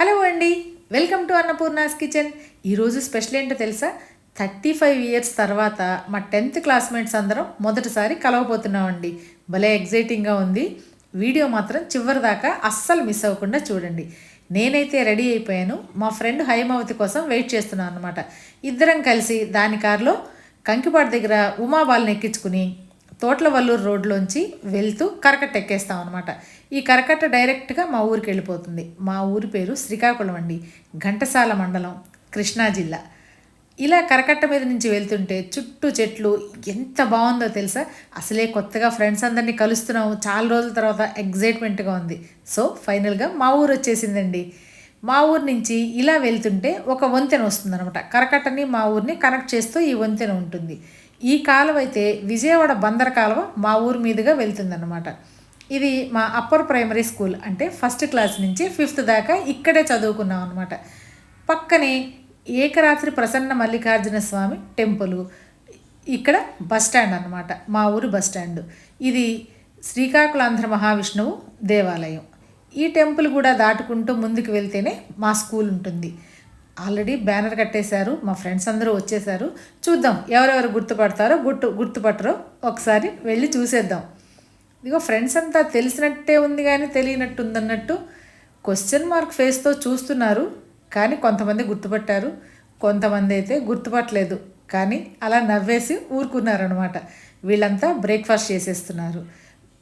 Hello అండి welcome to Annapurna's kitchen. ఈరోజు special ఏంటో తెలుసా? థర్టీ ఫైవ్ ఇయర్స్ తర్వాత మా టెన్త్ క్లాస్మేట్స్ అందరం మొదటిసారి కలవబోతున్నామండి. భలే ఎగ్జైటింగ్గా ఉంది. వీడియో మాత్రం చివరి దాకా అస్సలు మిస్ అవ్వకుండా చూడండి. నేనైతే రెడీ అయిపోయాను. మా ఫ్రెండ్ హైమావతి కోసం వెయిట్ చేస్తున్నాను అనమాట ఇద్దరం కలిసి దాని కారులో కంకిపాడు దగ్గర ఉమాబాల్ని ఎక్కించుకుని తోట్లవల్లూరు రోడ్లోంచి వెళ్తూ కరకట్ట ఎక్కేస్తాం అనమాట ఈ కరకట్ట డైరెక్ట్గా మా ఊరికి వెళ్ళిపోతుంది. మా ఊరి పేరు శ్రీకాకుళం అండి. ఘంటసాల మండలం కృష్ణా జిల్లా. ఇలా కరకట్ట మీద నుంచి వెళ్తుంటే చుట్టూ చెట్లు ఎంత బాగుందో తెలుసా? అసలే కొత్తగా ఫ్రెండ్స్ అందరినీ కలుస్తున్నాము. చాలా రోజుల తర్వాత ఎగ్జైట్మెంట్గా ఉంది. సో ఫైనల్గా మా ఊరు వచ్చేసిందండి. మా ఊరు నుంచి ఇలా వెళ్తుంటే ఒక వంతెన వస్తుందనమాట కరకట్టని మా ఊరిని కనెక్ట్ చేస్తూ ఈ వంతెన ఉంటుంది. ఈ కాలువ అయితే విజయవాడ బందర్ కాలువ మా ఊరు మీదుగా వెళ్తుందన్నమాట. ఇది మా అప్పర్ ప్రైమరీ స్కూల్ అంటే ఫస్ట్ క్లాస్ నుంచి ఫిఫ్త్ దాకా ఇక్కడే చదువుకున్నాం అనమాట పక్కనే ఏకరాత్రి ప్రసన్న మల్లికార్జున స్వామి టెంపుల్. ఇక్కడ బస్ స్టాండ్ అనమాట మా ఊరు బస్ స్టాండ్. ఇది శ్రీకాకుళాంధ్ర మహావిష్ణువు దేవాలయం. ఈ టెంపుల్ కూడా దాటుకుంటూ ముందుకు వెళ్తేనే మా స్కూల్ ఉంటుంది. ఆల్రెడీ బ్యానర్ కట్టేశారు మా ఫ్రెండ్స్ అందరూ వచ్చేసారు చూద్దాం ఎవరెవరు గుర్తుపడతారో గుర్తు గుర్తుపట్టరో ఒకసారి వెళ్ళి చూసేద్దాం. ఇదిగో ఫ్రెండ్స్ అంతా తెలిసినట్టే ఉంది కానీ తెలియనట్టు ఉందన్నట్టు క్వశ్చన్ మార్క్ ఫేస్తో చూస్తున్నారు కానీ కొంతమంది గుర్తుపట్టారు. కొంతమంది అయితే గుర్తుపట్టలేదు కానీ అలా నవ్వేసి ఊరుకున్నారనమాట వీళ్ళంతా బ్రేక్ఫాస్ట్ చేసేస్తున్నారు.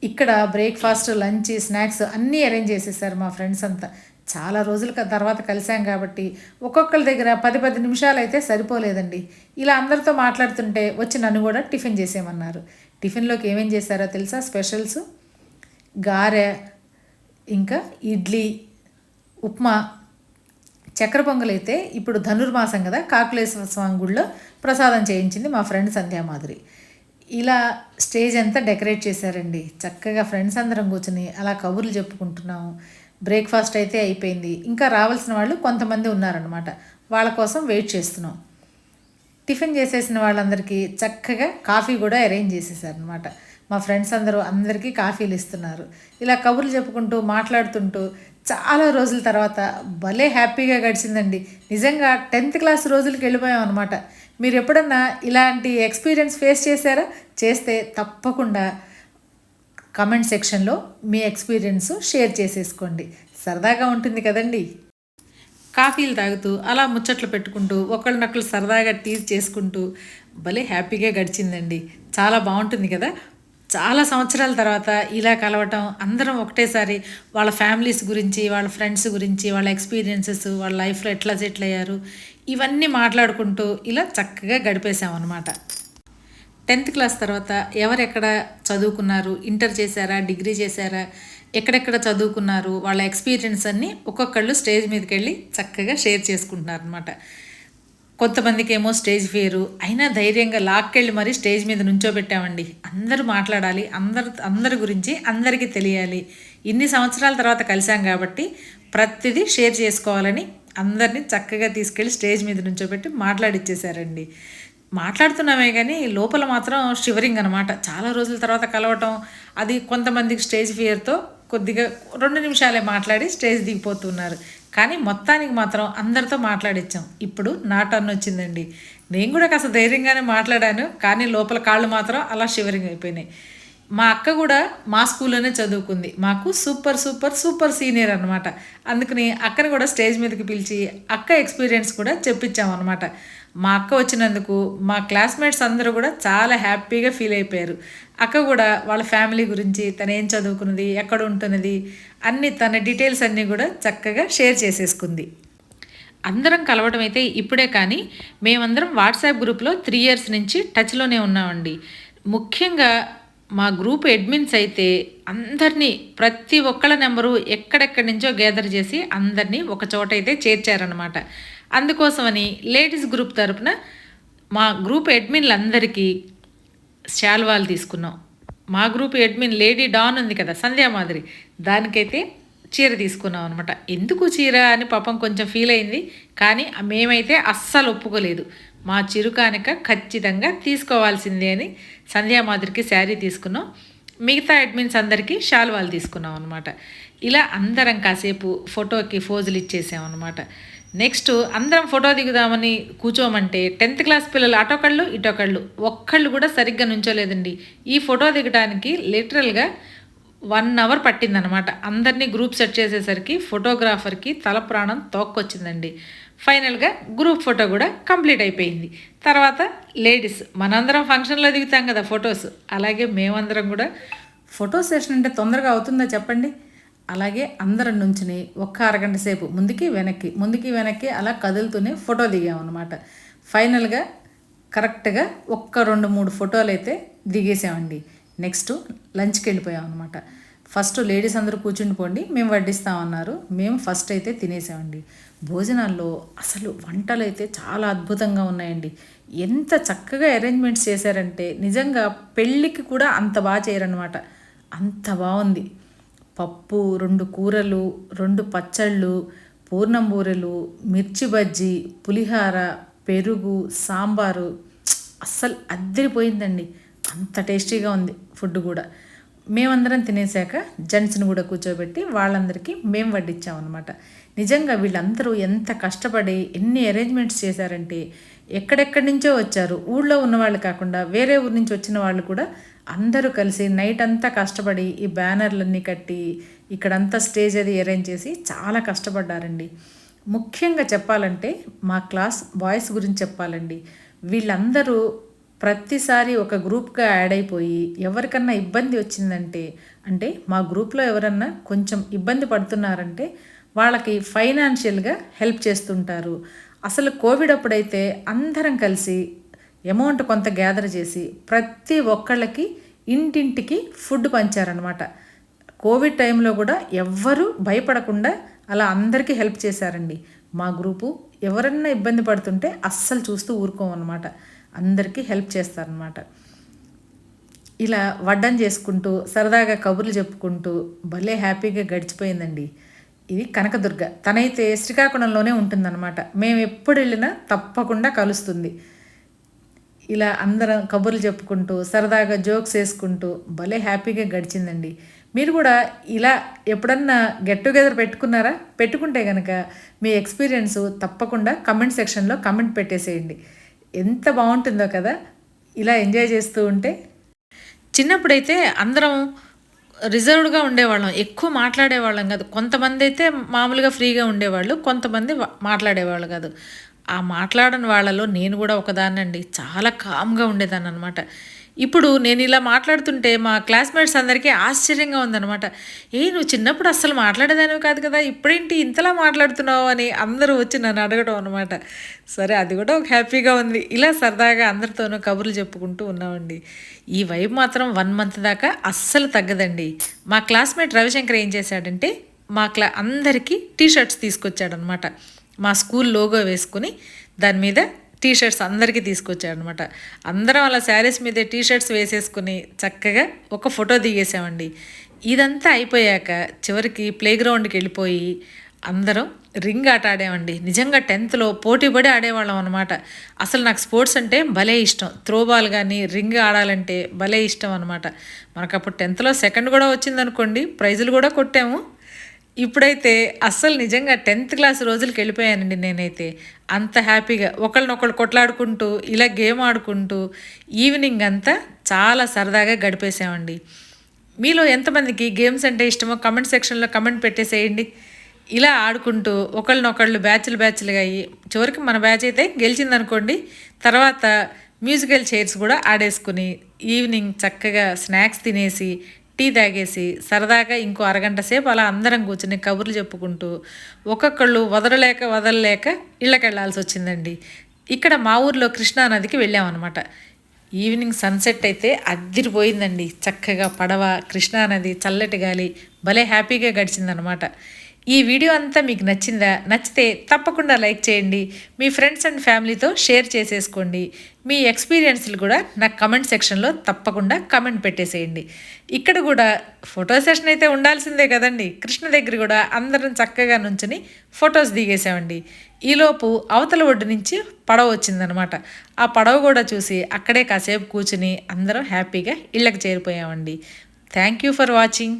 ఇక్కడ బ్రేక్ఫాస్ట్ లంచ్ స్నాక్స్ అన్నీ అరేంజ్ చేసేసారు మా ఫ్రెండ్స్ అంతా. చాలా రోజుల తర్వాత కలిసాం కాబట్టి ఒక్కొక్కరి దగ్గర పది పది నిమిషాలు అయితే సరిపోలేదండి. ఇలా అందరితో మాట్లాడుతుంటే వచ్చి నన్ను కూడా టిఫిన్ చేసేయమన్నారు. టిఫిన్లోకి ఏమేం చేశారో తెలుసా? స్పెషల్స్? గారె ఇంకా ఇడ్లీ ఉప్మా చక్కెర పొంగల్ అయితే ఇప్పుడు ధనుర్మాసం కదా కాకులేశ్వర స్వామి గుడిలో ప్రసాదం చేయించింది మా ఫ్రెండ్ సంధ్యామాధురి ఇలా స్టేజ్ అంతా డెకరేట్ చేశారండి. చక్కగా ఫ్రెండ్స్ అందరం కూర్చుని అలా కబుర్లు చెప్పుకుంటున్నాము బ్రేక్ఫాస్ట్ అయితే అయిపోయింది. ఇంకా రావాల్సిన వాళ్ళు కొంతమంది ఉన్నారనమాట వాళ్ళ కోసం వెయిట్ చేస్తున్నాం. టిఫిన్ చేసేసిన వాళ్ళందరికీ చక్కగా కాఫీ కూడా అరేంజ్ చేసేసారనమాట మా ఫ్రెండ్స్ అందరూ అందరికీ కాఫీలు ఇస్తున్నారు. ఇలా కబుర్లు చెప్పుకుంటూ మాట్లాడుతుంటూ చాలా రోజుల తర్వాత భలే హ్యాపీగా గడిచిందండి. నిజంగా టెన్త్ క్లాస్ రోజులకి వెళ్ళిపోయాం అనమాట మీరు ఎప్పుడన్నా ఇలాంటి ఎక్స్పీరియన్స్ ఫేస్ చేశారా? చేస్తే తప్పకుండా కమెంట్ సెక్షన్లో మీ ఎక్స్పీరియన్స్ షేర్ చేసేసుకోండి. సరదాగా ఉంటుంది కదండి. కాఫీలు తాగుతూ అలా ముచ్చట్లు పెట్టుకుంటూ ఒకళ్ళనొకళ్ళు సరదాగా టీజ్ చేసుకుంటూ భలే హ్యాపీగా గడిచిందండి. చాలా బాగుంటుంది కదా. చాలా సంవత్సరాల తర్వాత ఇలా కలవటం అందరం ఒకటేసారి వాళ్ళ ఫ్యామిలీస్ గురించి వాళ్ళ ఫ్రెండ్స్ గురించి వాళ్ళ ఎక్స్పీరియన్సెస్ వాళ్ళ లైఫ్లో ఎట్లా సెటిల్ అయ్యారు ఇవన్నీ మాట్లాడుకుంటూ ఇలా చక్కగా గడిపేశామన్నమాట. టెన్త్ క్లాస్ తర్వాత ఎవరెక్కడ చదువుకున్నారు? ఇంటర్ చేశారా? డిగ్రీ చేశారా? ఎక్కడెక్కడ చదువుకున్నారు? వాళ్ళ ఎక్స్పీరియన్స్ అన్నీ ఒక్కొక్కళ్ళు స్టేజ్ మీదకి వెళ్ళి చక్కగా షేర్ చేసుకుంటున్నారు అనమాట కొంతమందికి ఏమో స్టేజ్ ఫియరు. అయినా ధైర్యంగా లాక్కెళ్ళి మరీ స్టేజ్ మీద నుంచోబెట్టామండి. అందరూ మాట్లాడాలి. అందరు అందరి గురించి అందరికీ తెలియాలి. ఇన్ని సంవత్సరాల తర్వాత కలిసాం కాబట్టి ప్రతిదీ షేర్ చేసుకోవాలని అందరినీ చక్కగా తీసుకెళ్ళి స్టేజ్ మీద నుంచోబెట్టి మాట్లాడిచ్చేశారండి. మాట్లాడుతున్నామే కానీ లోపల మాత్రం షివరింగ్ అనమాట చాలా రోజుల తర్వాత కలవటం అది కొంతమందికి స్టేజ్ ఫియర్తో కొద్దిగా రెండు నిమిషాలే మాట్లాడి స్టేజ్ దిగిపోతున్నారు. కానీ మొత్తానికి మాత్రం అందరితో మాట్లాడించాం ఇప్పుడు నా టర్న్ వచ్చిందండి. నేను కూడా కాస్త ధైర్యంగానే మాట్లాడాను కానీ లోపల కాళ్ళు మాత్రం అలా షివరింగ్ అయిపోయినాయి. మా అక్క కూడా మా స్కూల్లోనే చదువుకుంది. మాకు సూపర్ సూపర్ సూపర్ సీనియర్ అనమాట అందుకని అక్కను కూడా స్టేజ్ మీదకి పిలిచి అక్క ఎక్స్పీరియన్స్ కూడా చెప్పించామన్నమాట మా అక్క వచ్చినందుకు మా క్లాస్మేట్స్ అందరూ కూడా చాలా హ్యాపీగా ఫీల్ అయిపోయారు. అక్క కూడా వాళ్ళ ఫ్యామిలీ గురించి తను ఏం చదువుకున్నది ఎక్కడ ఉంటున్నది అన్ని తన డీటెయిల్స్ అన్నీ కూడా చక్కగా షేర్ చేసేసుకుంది. అందరం కలవడం అయితే ఇప్పుడే కానీ మేమందరం వాట్సాప్ గ్రూప్లో త్రీ ఇయర్స్ నుంచి టచ్లోనే ఉన్నామండి. ముఖ్యంగా మా గ్రూప్ అడ్మిన్స్ అయితే అందరినీ ప్రతి ఒక్కళ్ళ నెంబరు ఎక్కడెక్కడి నుంచో గ్యాదర్ చేసి అందరినీ ఒక చోట అయితే చేర్చారనమాట అందుకోసమని లేడీస్ గ్రూప్ తరపున మా గ్రూప్ అడ్మిన్లందరికీ శాల్వాలు తీసుకున్నాం. మా గ్రూప్ అడ్మిన్ లేడీ డాన్ ఉంది కదా సంధ్యా మాదిరి దానికైతే చీర తీసుకున్నాం అనమాట ఎందుకు చీర అని పాపం కొంచెం ఫీల్ అయింది కానీ మేమైతే అస్సలు ఒప్పుకోలేదు. మా చిరుకానిక ఖచ్చితంగా తీసుకోవాల్సిందే అని సంధ్యామాదిరికి శారీ తీసుకున్నాం. మిగతా అడ్మిన్స్ అందరికీ షాల్వాలు తీసుకున్నాం అనమాట ఇలా అందరం కాసేపు ఫోటోకి ఫోజులు ఇచ్చేసామన్నమాట నెక్స్ట్ అందరం ఫోటో దిగుదామని కూర్చోమంటే టెన్త్ క్లాస్ పిల్లలు అటొకళ్ళు ఇటొకళ్ళు ఒక్కళ్ళు కూడా సరిగ్గా నుంచోలేదండి. ఈ ఫోటో దిగడానికి లిటరల్గా వన్ అవర్ పట్టిందనమాట అందరినీ గ్రూప్ సెట్ చేసేసరికి ఫోటోగ్రాఫర్కి తల ప్రాణం తోక్కొచ్చిందండి. ఫైనల్గా గ్రూప్ ఫోటో కూడా కంప్లీట్ అయిపోయింది. తర్వాత లేడీస్ మనందరం ఫంక్షన్లో దిగుతాం కదా ఫొటోస్. అలాగే మేమందరం కూడా ఫోటో సెషన్ అంటే తొందరగా అవుతుందా చెప్పండి? అలాగే అందరం నుంచుని ఒక్క అరగంట సేపు ముందుకి వెనక్కి ముందుకి వెనక్కి అలా కదులుతూనే ఫోటో దిగామన్నమాట. ఫైనల్గా కరెక్ట్గా ఒక్క రెండు మూడు ఫోటోలు అయితే దిగేసామండి. నెక్స్ట్ లంచ్కి వెళ్ళిపోయాం అనమాట ఫస్ట్ లేడీస్ అందరూ కూర్చుండిపోండి మేము వడ్డిస్తామన్నారు మేము ఫస్ట్ అయితే తినేసామండి. భోజనాల్లో అసలు వంటలు అయితే చాలా అద్భుతంగా ఉన్నాయండి. ఎంత చక్కగా అరేంజ్మెంట్స్ చేశారంటే నిజంగా పెళ్ళికి కూడా అంత బాగా చేయరనమాట అంత బాగుంది. పప్పు రెండు కూరలు రెండు పచ్చళ్ళు పూర్ణం బూరెలు మిర్చి బజ్జీ పులిహార పెరుగు సాంబారు. అస్సలు అద్దరిపోయిందండి అంత టేస్టీగా ఉంది ఫుడ్ కూడా. మేమందరం తినేసాక జెంట్స్ని కూడా కూర్చోబెట్టి వాళ్ళందరికీ మేము వడ్డించామన్నమాట నిజంగా వీళ్ళందరూ ఎంత కష్టపడి ఎన్ని అరేంజ్మెంట్స్ చేశారంటే ఎక్కడెక్కడి నుంచో వచ్చారు. ఊళ్ళో ఉన్న వాళ్ళు కాకుండా వేరే ఊరి నుంచి వచ్చిన వాళ్ళు కూడా అందరూ కలిసి నైట్ అంతా కష్టపడి ఈ బ్యానర్లన్నీ కట్టి ఇక్కడంతా స్టేజ్ అది అరేంజ్ చేసి చాలా కష్టపడ్డారండి. ముఖ్యంగా చెప్పాలంటే మా క్లాస్ బాయ్స్ గురించి చెప్పాలండి. వీళ్ళందరూ ప్రతిసారి ఒక గ్రూప్గా యాడ్ అయిపోయి ఎవరికన్నా ఇబ్బంది వచ్చిందంటే అంటే మా గ్రూప్లో ఎవరన్నా కొంచెం ఇబ్బంది పడుతున్నారంటే వాళ్ళకి ఫైనాన్షియల్గా హెల్ప్ చేస్తుంటారు. అసలు కోవిడ్ అప్పుడైతే అందరం కలిసి అమౌంట్ కొంత గ్యాదర్ చేసి ప్రతి ఒక్కళ్ళకి ఇంటింటికి ఫుడ్ పంచారనమాట కోవిడ్ టైంలో కూడా ఎవ్వరూ భయపడకుండా అలా అందరికీ హెల్ప్ చేశారండి. మా గ్రూపు ఎవరన్నా ఇబ్బంది పడుతుంటే అస్సలు చూస్తూ ఊరుకోమన్నమాట. అందరికీ హెల్ప్ చేస్తారనమాట ఇలా వడ్డం చేసుకుంటూ సరదాగా కబుర్లు చెప్పుకుంటూ భలే హ్యాపీగా గడిచిపోయిందండి. ఇది కనకదుర్గ. తనైతే శ్రీకాకుళంలోనే ఉంటుందన్నమాట. మేము ఎప్పుడు వెళ్ళినా తప్పకుండా కలుస్తుంది. ఇలా అందరం కబుర్లు చెప్పుకుంటూ సరదాగా జోక్స్ వేసుకుంటూ భలే హ్యాపీగా గడిచిందండి. మీరు కూడా ఇలా ఎప్పుడన్నా గెట్ టుగెదర్ పెట్టుకున్నారా? పెట్టుకుంటే కనుక మీ ఎక్స్పీరియన్స్ తప్పకుండా కమెంట్ సెక్షన్లో కమెంట్ పెట్టేసేయండి. ఎంత బాగుంటుందో కదా ఇలా ఎంజాయ్ చేస్తూ ఉంటే. చిన్నప్పుడైతే అందరం రిజర్వ్డ్గా ఉండేవాళ్ళం ఎక్కువ మాట్లాడేవాళ్ళం కాదు. కొంతమంది అయితే మామూలుగా ఫ్రీగా ఉండేవాళ్ళు కొంతమంది మాట్లాడేవాళ్ళు కాదు. ఆ మాట్లాడని వాళ్ళలో నేను కూడా ఒకదాన్నండి. చాలా కామ్గా ఉండేదాన్ని అనమాట ఇప్పుడు నేను ఇలా మాట్లాడుతుంటే మా క్లాస్మేట్స్ అందరికీ ఆశ్చర్యంగా ఉందనమాట ఏ నువ్వు చిన్నప్పుడు అస్సలు మాట్లాడేదానివి కాదు కదా ఇప్పుడేంటి ఇంతలా మాట్లాడుతున్నావు? అని అందరూ వచ్చి నన్ను అడగడం అనమాట సరే అది కూడా ఒక హ్యాపీగా ఉంది. ఇలా సరదాగా అందరితోనూ కబుర్లు చెప్పుకుంటూ ఉన్నామండి. ఈ వైబ్ మాత్రం వన్ మంత్ దాకా అస్సలు తగ్గదండి. మా క్లాస్మేట్ రవిశంకర్ ఏం చేశాడంటే మా క్లా అందరికీ టీ షర్ట్స్ తీసుకొచ్చాడనమాట మా స్కూల్ లోగో వేసుకుని దాని మీద టీ షర్ట్స్ అందరికీ తీసుకొచ్చాడనమాట అందరం అలా శారీస్ మీదే టీ షర్ట్స్ వేసేసుకుని చక్కగా ఒక ఫోటో దిగేసామండి. ఇదంతా అయిపోయాక చివరికి ప్లే గ్రౌండ్కి వెళ్ళిపోయి అందరం రింగ్ ఆట ఆడామండి. నిజంగా టెన్త్లో పోటీపడి ఆడేవాళ్ళం అనమాట అసలు నాకు స్పోర్ట్స్ అంటే భలే ఇష్టం. త్రోబాల్ కానీ రింగ్ ఆడాలంటే భలే ఇష్టం అనమాట మనకు అప్పుడు టెన్త్లో సెకండ్ కూడా వచ్చిందనుకోండి ప్రైజులు కూడా కొట్టాము. ఇప్పుడైతే అస్సలు నిజంగా టెన్త్ క్లాస్ రోజులకి వెళ్ళిపోయానండి నేనైతే. అంత హ్యాపీగా ఒకళ్ళనొకళ్ళు కొట్లాడుకుంటూ ఇలా గేమ్ ఆడుకుంటూ ఈవినింగ్ అంతా చాలా సరదాగా గడిపేసామండి మీలో ఎంతమందికి గేమ్స్ అంటే ఇష్టమో కమెంట్ సెక్షన్లో కమెంట్ పెట్టేసేయండి. ఇలా ఆడుకుంటూ ఒకళ్ళనొకళ్ళు బ్యాచ్లు బ్యాచ్లుగా అయ్యి చివరికి మన బ్యాచ్ అయితే గెలిచిందనుకోండి తర్వాత మ్యూజికల్ చైర్స్ కూడా ఆడేసుకుని ఈవినింగ్ చక్కగా స్నాక్స్ తినేసి టీ తాగేసి సరదాగా ఇంకో అరగంట సేపు అలా అందరం కూర్చుని కబుర్లు చెప్పుకుంటూ ఒక్కొక్కళ్ళు వదలలేక వదలలేక ఇళ్ళకెళ్ళాల్సి వచ్చిందండి. ఇక్కడ మా ఊర్లో కృష్ణానదికి వెళ్ళామన్నమాట. ఈవినింగ్ సన్సెట్ అయితే అద్దిరిపోయిందండి చక్కగా పడవ కృష్ణానది చల్లటి గాలి భలే హ్యాపీగా గడిచిందనమాట ఈ వీడియో అంతా మీకు నచ్చిందా? నచ్చితే తప్పకుండా లైక్ చేయండి. మీ ఫ్రెండ్స్ అండ్ ఫ్యామిలీతో షేర్ చేసేసుకోండి. మీ ఎక్స్పీరియన్స్లు కూడా నాకు కమెంట్ సెక్షన్లో తప్పకుండా కమెంట్ పెట్టేసేయండి. ఇక్కడ కూడా ఫోటో సెషన్ అయితే ఉండాల్సిందే కదండి. కృష్ణ దగ్గర కూడా అందరం చక్కగా నుంచుని ఫొటోస్ దిగేసామండి. ఈలోపు అవతల ఒడ్డు నుంచి పడవ వచ్చిందనమాట. ఆ పడవ కూడా చూసి అక్కడే కాసేపు కూర్చుని అందరం హ్యాపీగా ఇళ్ళకి చేరిపోయామండి. Thank you for watching.